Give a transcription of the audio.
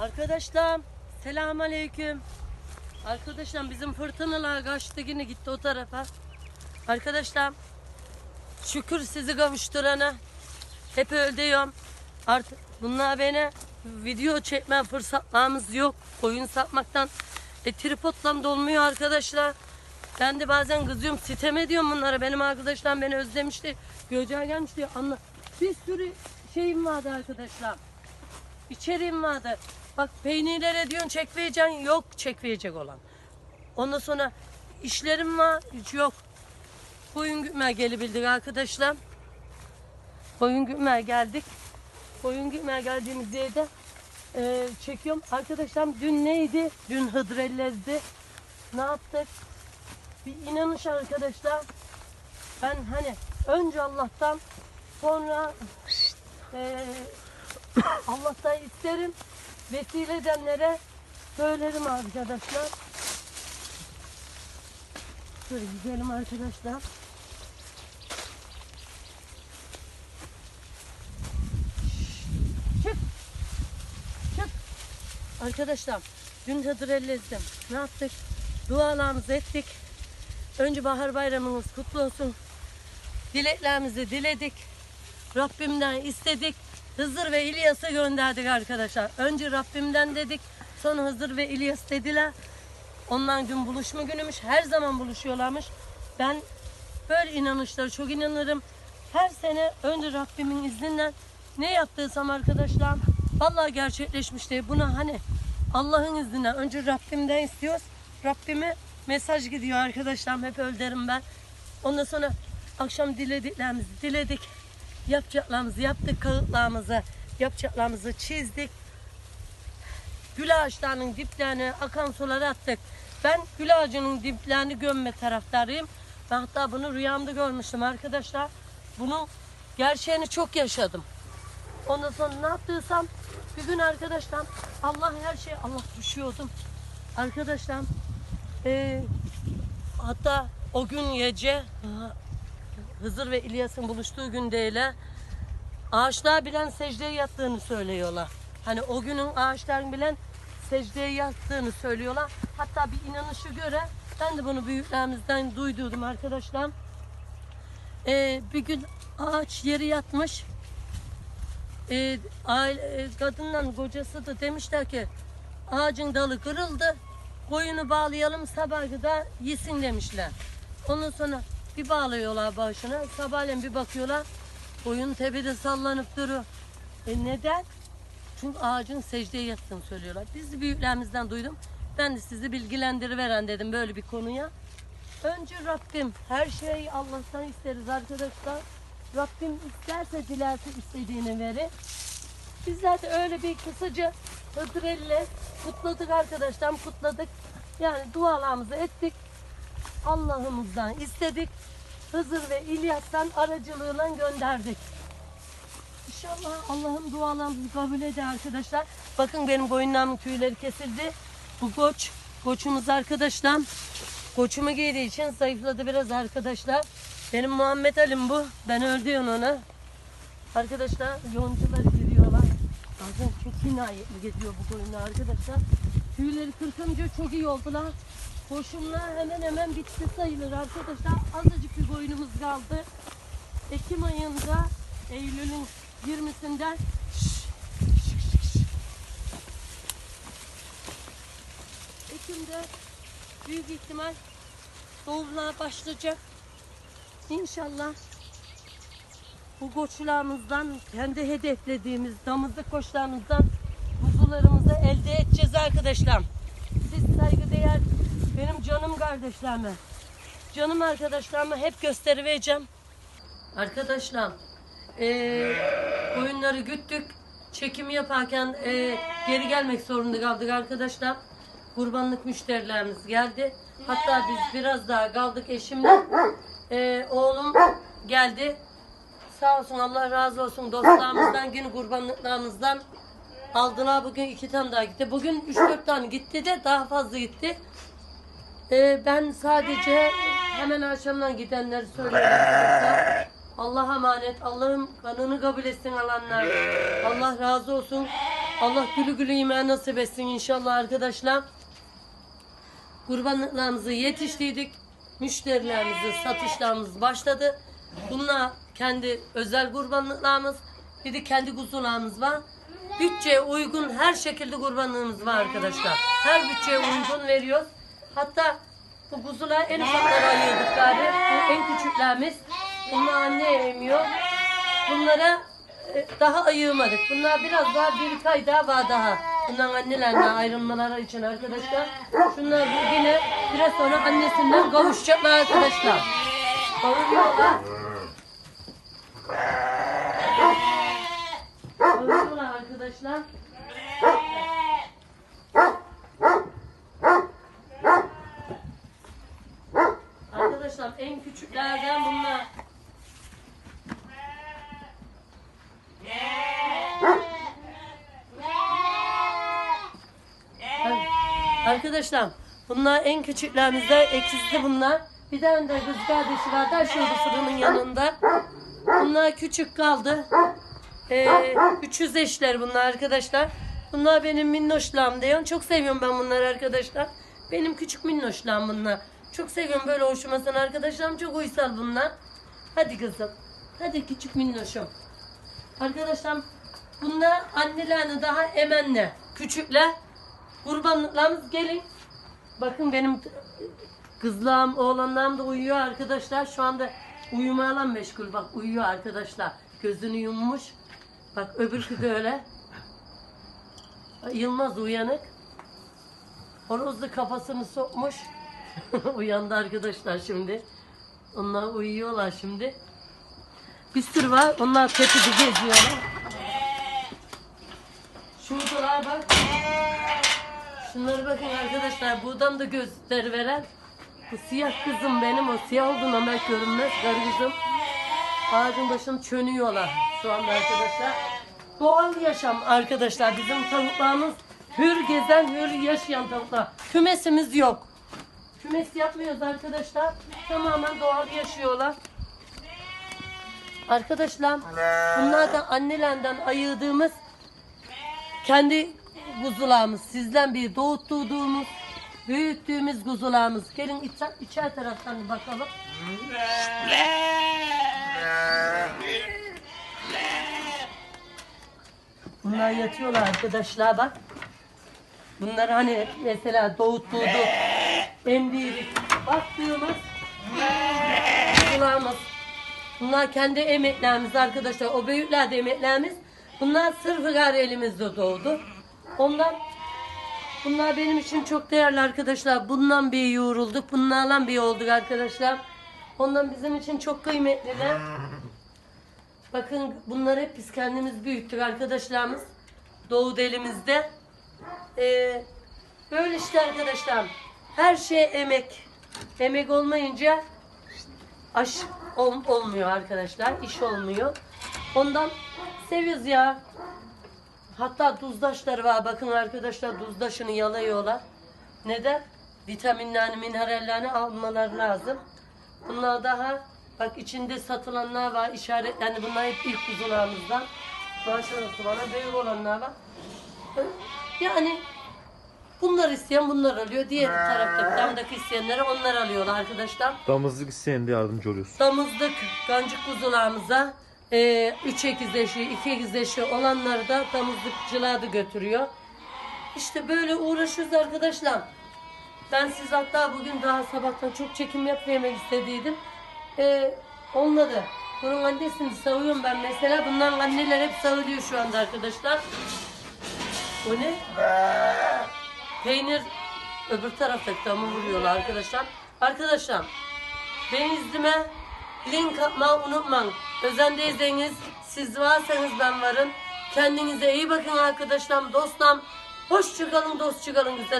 Arkadaşlar selam aleyküm. Arkadaşlar bizim fırtınalar kaçtı yine gitti o tarafa. Arkadaşlar şükür sizi kavuşturana. Hep öyle diyorum. Artık bunlar beni video çekme fırsatlarımız yok. Oyun satmaktan e, tripodla dolmuyor arkadaşlar. Ben de bazen kızıyorum, sitem ediyorum bunlara. Benim arkadaşlarım beni özlemişti. Göceğe gelmişti. Anla. Bir sürü şeyim vardı arkadaşlar. İçeriğim vardı. Bak peynirlere diyorsun çekmeyeceksin. Yok çekmeyecek olan. Ondan sonra işlerim var. Hiç yok. Koyun gütmeye gelebildik arkadaşlar. Koyun gütmeye geldik. Koyun gütmeye geldiğimiz yerde e, çekiyorum. Arkadaşlar dün neydi? Dün Hıdrellez'di. Ne yaptık? Bir inanış arkadaşlar. Ben hani önce Allah'tan sonra e, Allah'tan isterim. Vesile edenlere söylerim arkadaşlar. Şöyle gidelim arkadaşlar. Çık. Çık. Arkadaşlar dün Hıdrellez'dim. Ne yaptık? Dualarımızı ettik. Önce bahar bayramınız kutlu olsun. Dileklerimizi diledik. Rabbimden istedik. Hızır ve İlyas'ı gönderdik arkadaşlar. Önce Rabbimden dedik. Sonra Hızır ve İlyas dediler. Ondan gün buluşma günümüş. Her zaman buluşuyorlarmış. Ben böyle inanışlara çok inanırım. Her sene önce Rabbimin izniyle ne yaptıysam arkadaşlar vallahi gerçekleşmişti. Buna hani Allah'ın izniyle önce Rabbimden istiyoruz. Rabbime mesaj gidiyor arkadaşlar. Hep öyle derim ben. Ondan sonra akşam dilediklerimizi diledik. Yapacaklarımızı yaptık. Kağıtlarımızı yapacaklarımızı çizdik. Gül ağaçlarının diplerine akan suları attık. Ben gül ağacının diplerini gömme taraftarıyım. Ben hatta bunu rüyamda görmüştüm arkadaşlar. Bunun gerçeğini çok yaşadım. Ondan sonra ne yaptıysam bir gün arkadaşlar Allah her şey Allah düşüyordum. Arkadaşlar eee, hatta o gün gece Hızır ve İlyas'ın buluştuğu gün değil ağaçlar bilen secdeye yattığını söylüyorlar. Hani o günün ağaçların bilen secdeye yattığını söylüyorlar. Hatta bir inanışa göre ben de bunu büyüklerimizden duyduydum arkadaşlar. Ee, bir gün ağaç yeri yatmış. Ee, aile, e, kadınla kocası da demişler ki ağacın dalı kırıldı. Koyunu bağlayalım sabah kadar yesin demişler. Ondan sonra bir bağlıyorlar başına. Sabahleyin bir bakıyorlar. Koyun tepede sallanıp duruyor. E neden? Çünkü ağacın secdeye yattığını söylüyorlar. Biz de büyüklerimizden duydum. Ben de sizi bilgilendiriveren dedim böyle bir konuya. Önce Rabbim her şeyi Allah'tan isteriz arkadaşlar. Rabbim isterse dilerse istediğini verir. Bizler de öyle bir kısaca Hıdrellez kutladık arkadaşlar kutladık. Yani dualarımızı ettik. Allah'ımızdan istedik. Hızır ve İlyas'tan aracılığıyla gönderdik. İnşallah Allah'ım dualarımızı kabul eder arkadaşlar. Bakın benim koyunlarımın tüyleri kesildi. Bu koç, koçumuz arkadaşlar. Koçumu giydiği için zayıfladı biraz arkadaşlar. Benim Muhammed Alim bu. Ben öldüğüm ona. Arkadaşlar yoncular giriyorlar. Bazen çok inayetli geziyor bu koyunlar arkadaşlar. Tüyleri kırkınca çok iyi oldular. Koşumlar hemen hemen bitti sayılır arkadaşlar. Azıcık bir koyunumuz kaldı. Ekim ayında Eylül'ün 20'sinden Ekim'de büyük ihtimal doğumlar başlayacak. İnşallah bu koçlarımızdan, kendi hedeflediğimiz damızlık koçlarımızdan kuzularımızı elde edeceğiz arkadaşlar. Siz saygıdeğer benim canım kardeşlerime, canım arkadaşlarıma hep göstereceğim. Arkadaşlar, eee koyunları güttük. Çekim yaparken eee, geri gelmek zorunda kaldık arkadaşlar. Kurbanlık müşterilerimiz geldi. Hatta biz biraz daha kaldık eşimle. Eee, oğlum geldi. Sağ olsun Allah razı olsun dostlarımızdan, günü kurbanlıklarımızdan aldılar. Bugün iki tane daha gitti. Bugün üç dört tane gitti de daha fazla gitti. Ee, ben sadece hemen akşamdan gidenleri söylüyorum. Allah'a emanet. Allah'ım kanını kabul etsin alanlar. Allah razı olsun. Allah gülü gülü yemeği nasip etsin inşallah arkadaşlar. Kurbanlıklarımızı yetiştirdik. Müşterilerimizi, satışlarımız başladı. Bunlar kendi özel kurbanlıklarımız. Bir de kendi kuzularımız var. Bütçeye uygun her şekilde kurbanlığımız var arkadaşlar. Her bütçeye uygun veriyoruz. Hatta bu kuzular en ufakları ayırdık gari. Bu en küçüklerimiz. Bunlar anne emiyor. Bunlara e, daha ayırmadık. Bunlar biraz daha bir iki ay daha var daha. Bundan annelerinden ayrılmaları için arkadaşlar. Şunlar bu yine biraz sonra annesinden kavuşacaklar arkadaşlar. Kavuşuyorlar. Kavuşuyorlar arkadaşlar. Arkadaşlar en küçüklerden bunlar. Arkadaşlar bunlar en küçüklerimizde ekizli bunlar. Bir tane de kız kardeşi var da şurada fırının yanında. Bunlar küçük kaldı. Ee, 300 eşler bunlar arkadaşlar. Bunlar benim minnoşlarım diyor. Çok seviyorum ben bunları arkadaşlar. Benim küçük minnoşlarım bunlar. Çok seviyorum böyle hoşumasın arkadaşlarım. Çok uysal bunlar. Hadi kızım. Hadi küçük minnoşum. Arkadaşlar bunlar annelerini daha emenle. Küçükler. Kurbanlıklarımız gelin. Bakın benim kızlarım, oğlanlarım da uyuyor arkadaşlar. Şu anda uyumayla meşgul. Bak uyuyor arkadaşlar. Gözünü yummuş. Bak öbürkü de öyle. Yılmaz uyanık. Horoz da kafasını sokmuş. Uyandı arkadaşlar şimdi. Onlar uyuyorlar şimdi. Bir sürü var. Onlar tepede geziyorlar. Şuradalar bak. Şunlara bakın arkadaşlar. Buradan da gözleri veren. Bu siyah kızım benim. O siyah olduğundan belki görünmez. Garı kızım. Ağacın başını çönüyorlar şu anda arkadaşlar. Doğal yaşam arkadaşlar. Bizim tavuklarımız hür gezen, hür yaşayan tavuklar. Kümesimiz yok. Kümes yapmıyoruz arkadaşlar. Tamamen doğal yaşıyorlar. Arkadaşlar bunlar da annelerden ayırdığımız kendi kuzularımız. Sizden bir doğuttuğumuz, büyüttüğümüz kuzularımız. Gelin içer, içer taraftan bakalım. Bunlar yatıyorlar arkadaşlar bak. Bunlar hani mesela doğuttuğu emdiği baktığımız kuzularımız. Bunlar kendi emeklerimiz arkadaşlar. O büyükler de emeklerimiz. Bunlar sırf gari elimizde doğdu. Ondan bunlar benim için çok değerli arkadaşlar. Bundan bir yoğrulduk. Bunlarla bir olduk arkadaşlar. Ondan bizim için çok kıymetliler. Bakın bunları hep biz kendimiz büyüttük arkadaşlarımız. Doğdu elimizde. Ee, böyle işte arkadaşlar. Her şey emek. Emek olmayınca aş ol- olmuyor arkadaşlar. İş olmuyor. Ondan seviyoruz ya. Hatta tuzdaşları var. Bakın arkadaşlar tuzdaşını yalıyorlar. Neden? Vitaminlerini, minerallerini almaları lazım. Bunlar daha bak içinde satılanlar var. işaretlendi. Bunlar hep ilk kuzularımızdan. Başarısı bana büyük olanlar var. Yani bunlar isteyen bunlar alıyor. Diğer taraftaki damdaki isteyenlere onlar alıyorlar arkadaşlar. Damızlık isteyen de yardımcı oluyorsun. Damızlık gancık kuzularımıza 3 ekiz eşi, 2 ekiz eşi olanları da damızlıkçılığa da götürüyor. İşte böyle uğraşıyoruz arkadaşlar. Ben siz hatta bugün daha sabahtan çok çekim yapmamak istediydim. E, onları, bunun annesini savuyorum ben mesela. Bunların anneler hep savuruyor şu anda arkadaşlar. O ne? Peynir öbür taraftaki damı vuruyorlar arkadaşlar. Arkadaşlar benim iznime link atmayı unutmayın. Özendiyseniz siz varsanız ben varım. Kendinize iyi bakın arkadaşlar, dostlarım. Hoşçakalın, dostçakalın güzel